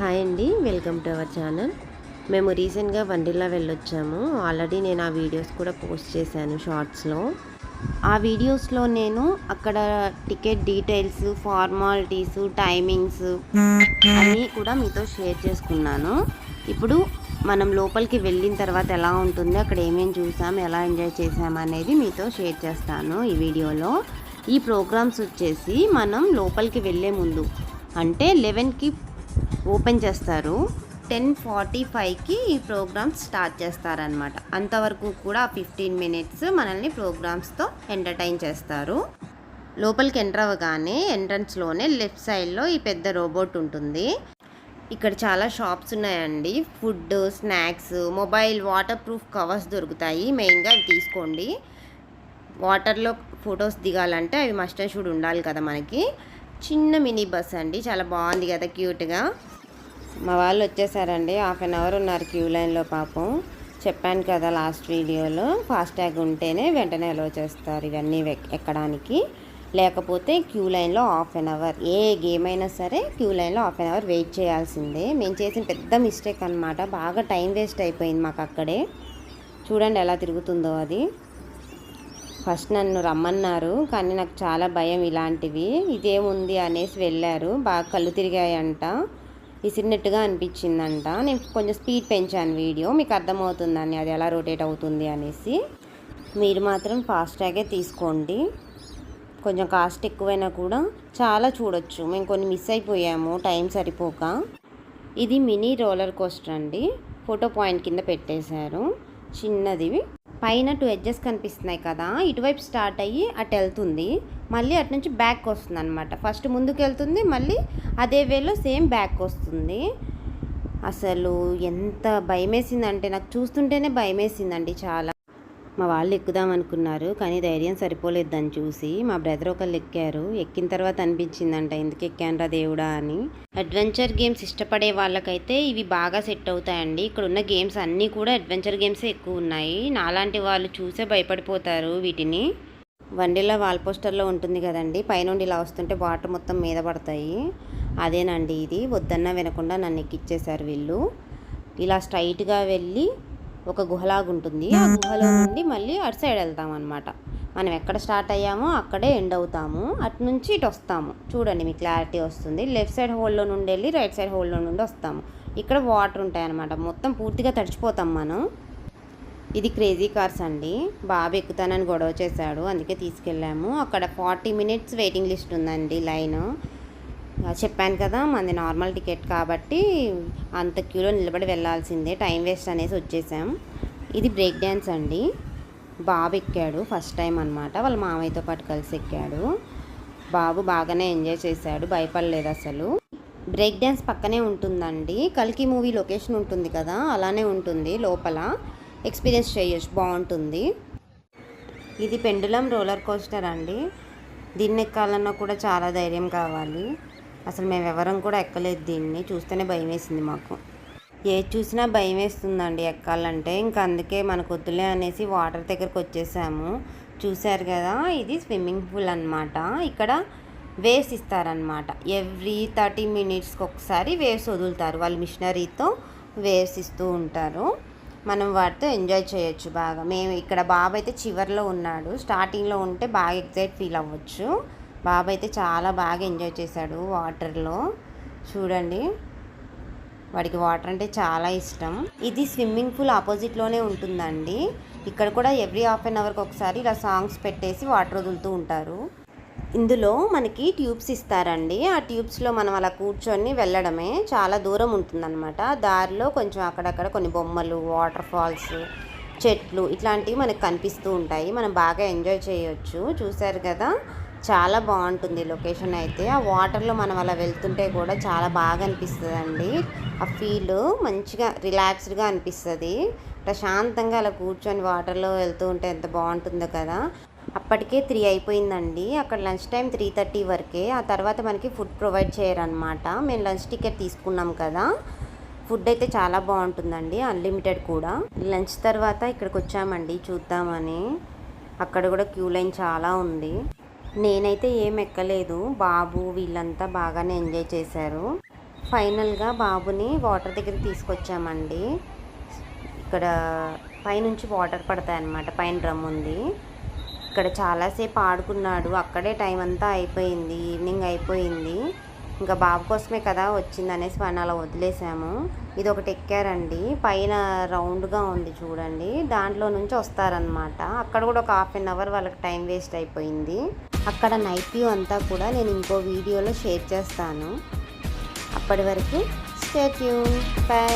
Hi అండి welcome to our channel. మేము రీసెంట్గా వండిలా వెళ్ళొచ్చాము. ఆల్రెడీ నేను ఆ వీడియోస్ కూడా పోస్ట్ చేశాను షార్ట్స్లో. ఆ వీడియోస్లో నేను అక్కడ టికెట్ డీటెయిల్స్ ఫార్మాలిటీస్ టైమింగ్స్ అన్నీ కూడా మీతో షేర్ చేసుకున్నాను. ఇప్పుడు మనం లోపలికి వెళ్ళిన తర్వాత ఎలా ఉంటుంది అక్కడ ఏమేమి చూసాం ఎలా ఎంజాయ్ చేసాం అనేది మీతో షేర్ చేస్తాను ఈ వీడియోలో. ఈ ప్రోగ్రామ్స్ వచ్చేసి మనం లోపలికి వెళ్ళే ముందు అంటే లెవెన్కి ఓపెన్ చేస్తారు. టెన్ ఫార్టీ ఫైవ్కి ఈ ప్రోగ్రామ్స్ స్టార్ట్ చేస్తారనమాట అంతవరకు కూడా ఫిఫ్టీన్ మినిట్స్ మనల్ని ప్రోగ్రామ్స్తో ఎంటర్టైన్ చేస్తారు. లోపలికి ఎంటర్ అవ్వగానే ఎంట్రన్స్లోనే లెఫ్ట్ సైడ్లో ఈ పెద్ద రోబోట్ ఉంటుంది. ఇక్కడ చాలా షాప్స్ ఉన్నాయండి. Food snacks mobile waterproof covers దొరుకుతాయి. మెయిన్గా అవి తీసుకోండి. వాటర్లో ఫొటోస్ దిగాలంటే అవి మస్ట్ షూడ్ ఉండాలి కదా మనకి. చిన్న మినీ బస్ అండి. చాలా బాగుంది కదా క్యూట్గా. మా వాళ్ళు వచ్చేసారండి. హాఫ్ అన్ అవర్ ఉన్నారు క్యూ లైన్లో పాపం. చెప్పాను కదా లాస్ట్ వీడియోలో ఫాస్టాగ్ ఉంటేనే వెంటనే అలో చేస్తారు ఇవన్నీ ఎక్కడానికి. లేకపోతే క్యూ లైన్లో హాఫ్ అన్ అవర్ ఏ గేమ్ అయినా సరే క్యూ లైన్లో హాఫ్ అన్ అవర్ వెయిట్ చేయాల్సిందే. మేము చేసిన పెద్ద మిస్టేక్ అనమాట బాగా టైం వేస్ట్ అయిపోయింది మాకు అక్కడే. చూడండి ఎలా తిరుగుతుందో అది. ఫస్ట్ నన్ను రమ్మన్నారు కానీ నాకు చాలా భయం ఇలాంటివి. ఇదేముంది అనేసి వెళ్ళారు. బాగా కళ్ళు తిరిగాయంట. విసిరినట్టుగా అనిపించిందంట. నేను కొంచెం స్పీడ్ పెంచాను వీడియో మీకు అర్థమవుతుందని అది ఎలా రొటేట్ అవుతుంది అనేసి. మీరు మాత్రం ఫాస్టాగే తీసుకోండి. కొంచెం కాస్ట్ ఎక్కువైనా కూడా చాలా చూడొచ్చు. మేము కొన్ని మిస్ అయిపోయాము టైం సరిపోక. ఇది మినీ రోలర్ కోస్టర్ అండి. ఫోటో పాయింట్ కింద పెట్టేశారు. చిన్నది పైన టూ ఎడ్జెస్ కనిపిస్తున్నాయి కదా ఇటువైపు స్టార్ట్ అయ్యి అటు వెళ్తుంది మళ్ళీ అటు నుంచి బ్యాక్ వస్తుంది అనమాట ఫస్ట్ ముందుకు వెళ్తుంది మళ్ళీ అదే వేలో సేమ్ బ్యాక్ వస్తుంది. అసలు ఎంత భయమేసిందంటే నాకు చూస్తుంటేనే భయమేసిందండి చాలా. మా వాళ్ళు ఎక్కుదాం అనుకున్నారు కానీ ధైర్యం సరిపోలేదు దాన్ని చూసి మా బ్రదర్ ఒకళ్ళు ఎక్కారు. ఎక్కిన తర్వాత అనిపించిందంట ఎందుకు ఎక్కానరా దేవుడా అని. అడ్వెంచర్ గేమ్స్ ఇష్టపడే వాళ్ళకైతే ఇవి బాగా సెట్ అవుతాయండి. ఇక్కడ ఉన్న గేమ్స్ అన్నీ కూడా అడ్వెంచర్ గేమ్సే ఎక్కువ ఉన్నాయి. నాలాంటి వాళ్ళు చూసే భయపడిపోతారు వీటిని. వండిలా వాల్ పోస్టర్లో ఉంటుంది కదండి పైనుండి ఇలా వస్తుంటే వాటర్ మొత్తం మీద పడతాయి. అదేనండి ఇది వద్దన్నా వినకుండా నన్ను ఎక్కిచ్చేశారు వీళ్ళు. ఇలా స్ట్రైట్గా వెళ్ళి ఒక గుహలాగా ఉంటుంది ఆ గుహలో నుండి మళ్ళీ అటు సైడ్ వెళ్తాం అనమాట మనం ఎక్కడ స్టార్ట్ అయ్యామో అక్కడే ఎండ్ అవుతాము. అటు నుంచి ఇటు వస్తాము. చూడండి మీకు క్లారిటీ వస్తుంది. లెఫ్ట్ సైడ్ హోల్లో నుండి వెళ్ళి రైట్ సైడ్ హోల్లో నుండి వస్తాము. ఇక్కడ వాటర్ ఉంటాయన్నమాట. మొత్తం పూర్తిగా తడిచిపోతాం మనం. ఇది క్రేజీ కార్స్ అండి. బాబు ఎక్కుతానని గొడవ చేశాడు. అందుకే తీసుకెళ్ళాము. అక్కడ ఫార్టీ మినిట్స్ వెయిటింగ్ లిస్ట్ ఉందండి లైన్. చెప్పాను కదా మనది నార్మల్ టికెట్ కాబట్టి అంత క్యూలో నిలబడి వెళ్ళాల్సిందే టైం వేస్ట్ అనేసి వచ్చేసాం. ఇది బ్రేక్ డ్యాన్స్ అండి. బాబు ఎక్కాడు ఫస్ట్ టైం అనమాట వాళ్ళ మామయ్యతో పాటు కలిసి ఎక్కాడు. బాబు బాగానే ఎంజాయ్ చేశాడు భయపడలేదు అసలు. బ్రేక్ డ్యాన్స్ పక్కనే ఉంటుందండి కల్కి మూవీ లొకేషన్ ఉంటుంది కదా అలానే ఉంటుంది లోపల. ఎక్స్పీరియన్స్ చేయొచ్చు బాగుంటుంది. ఇది పెండులం రోలర్ కోస్టర్ అండి. దీన్ని ఎక్కాలన్నా కూడా చాలా ధైర్యం కావాలి. అసలు మేము ఎవరం కూడా ఎక్కలేదు దీన్ని. చూస్తేనే భయం వేసింది మాకు. ఏది చూసినా భయం వేస్తుందండి ఎక్కాలంటే. ఇంకా అందుకే మనకు వద్దులే అనేసి వాటర్ దగ్గరకు వచ్చేసాము. చూశారు కదా ఇది స్విమ్మింగ్ పూల్ అన్నమాట. ఇక్కడ వేవ్స్ ఇస్తారనమాట ఎవ్రీ థర్టీ మినిట్స్కి ఒకసారి వేవ్స్ వదులుతారు. వాళ్ళు మిషనరీతో వేవ్స్ ఇస్తూ ఉంటారు. మనం వాటితో ఎంజాయ్ చేయొచ్చు బాగా. మేము ఇక్కడ బాబు అయితే చివర్లో ఉన్నాడు. స్టార్టింగ్లో ఉంటే బాగా ఎగ్జైట్ ఫీల్ అవ్వచ్చు. బాబు అయితే చాలా బాగా ఎంజాయ్ చేశాడు వాటర్లో. చూడండి. వాడికి వాటర్ అంటే చాలా ఇష్టం. ఇది స్విమ్మింగ్ పూల్ ఆపోజిట్లోనే ఉంటుందండి. ఇక్కడ కూడా ఎవ్రీ హాఫ్ అన్ అవర్కి ఒకసారి ఇలా సాంగ్స్ పెట్టేసి వాటర్ వదులుతూ ఉంటారు. ఇందులో మనకి ట్యూబ్స్ ఇస్తారండి. ఆ ట్యూబ్స్లో మనం అలా కూర్చొని వెళ్ళడమే చాలా దూరం ఉంటుందన్నమాట. దారిలో కొంచెం అక్కడక్కడ కొన్ని బొమ్మలు వాటర్ ఫాల్స్ చెట్లు ఇట్లాంటివి మనకు కనిపిస్తూ ఉంటాయి. మనం బాగా ఎంజాయ్ చేయొచ్చు. చూశారు కదా? చాలా బాగుంటుంది లొకేషన్ అయితే. ఆ వాటర్లో మనం అలా వెళ్తుంటే కూడా చాలా బాగా అనిపిస్తుంది ఆ ఫీల్ మంచిగా రిలాక్స్డ్గా అనిపిస్తుంది. ప్రశాంతంగా అలా కూర్చొని వాటర్లో వెళ్తూ ఉంటే ఎంత బాగుంటుందో కదా. అప్పటికే త్రీ అయిపోయిందండి. అక్కడ లంచ్ టైం త్రీ థర్టీ వరకే. ఆ తర్వాత మనకి ఫుడ్ ప్రొవైడ్ చేయరనమాట మేము లంచ్ టికెట్ తీసుకున్నాం కదా. ఫుడ్ అయితే చాలా బాగుంటుందండి అన్లిమిటెడ్ కూడా. లంచ్ తర్వాత ఇక్కడికి వచ్చామండి చూద్దామని. అక్కడ కూడా క్యూ లైన్ చాలా ఉంది. నేనైతే ఏం ఎక్కలేదు. బాబు వీళ్ళంతా బాగానే ఎంజాయ్ చేశారు. ఫైనల్గా బాబుని వాటర్ దగ్గర తీసుకొచ్చామండి. ఇక్కడ పైనుంచి వాటర్ పడతాయి అన్నమాట. పైన డ్రమ్ ఉంది. ఇక్కడ చాలాసేపు ఆడుకున్నాడు. అక్కడే టైం అంతా అయిపోయింది. ఈవినింగ్ అయిపోయింది. ఇంకా బాబు కోసమే కదా వచ్చింది అనేసి వాడిని అలా వదిలేసాము. ఇది ఒకటి ఎక్కారండి. పైన రౌండ్గా ఉంది చూడండి. దాంట్లో నుంచి వస్తారనమాట అక్కడ కూడా ఒక హాఫ్ అన్ అవర్ వాళ్ళకి టైం వేస్ట్ అయిపోయింది. అక్కడ నైట్ వ్యూ అంతా కూడా నేను ఇంకో వీడియోలో షేర్ చేస్తాను. అప్పటి వరకు స్టే ట్యూన్. బై.